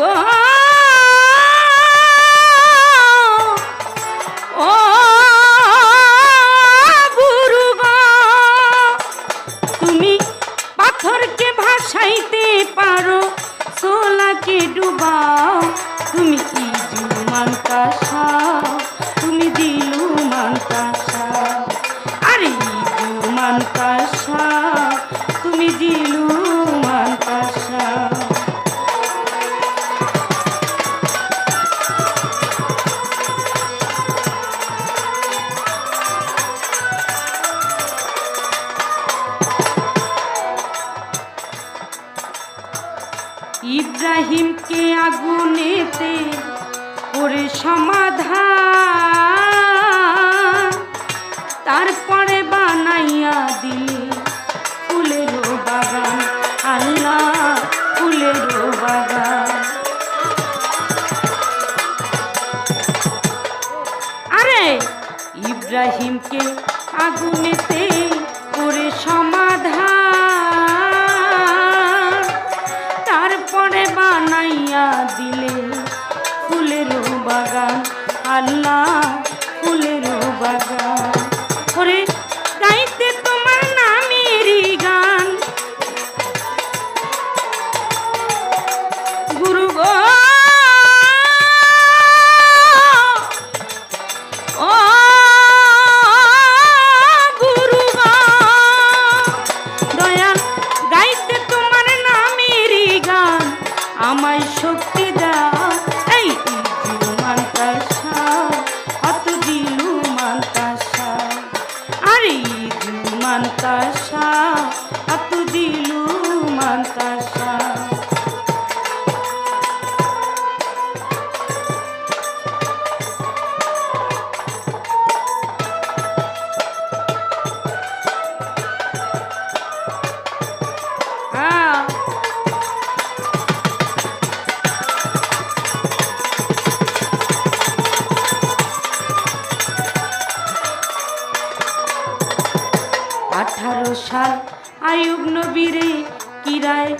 গো ও তুমি পাথরকে ভাসাইতে পারো সোলাকে ডুবাও তুমি ইব্রাহিমকে আগুনেতে করে সমাধান। তারপরে বানাইয়া দিলে ফুলের বাগান। আল্লাহ, ফুলের বাগান। আরে, ইব্রাহিমকে আগুনেতে করে সমাধান দিলে ফুলের বাগান আল্লাহ আমায় শক্তি দাও। এই মান্তাসা অত দিলু মান্তাসা আরে মান্তাসা অত দিলু মান্তাসা আঠারো সাল আয়ুব নবীরে কিরায়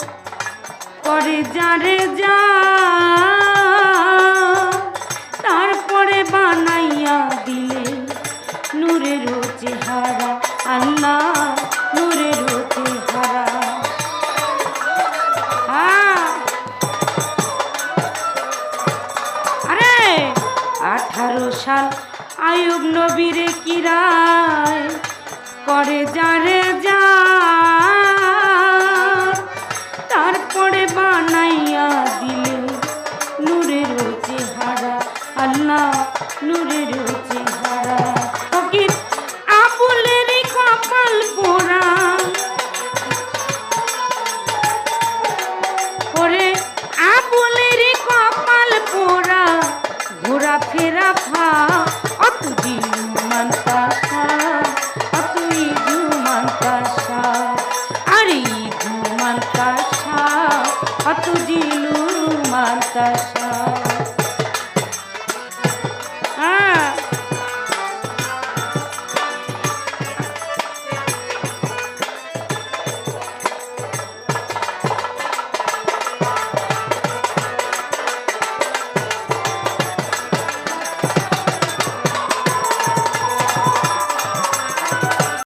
করে যারে যা। তারপরে বানাইয়া দিলে নূরের চেহারা আল্লাহ নূরের চেহারা। আরে! আঠারো সাল আয়ুব নবীরে কিরায় করে যারে যা। তারপরে বানাইয়া দিলে নূরের চেহারা আল্লাহ নূরের কত জিলু মার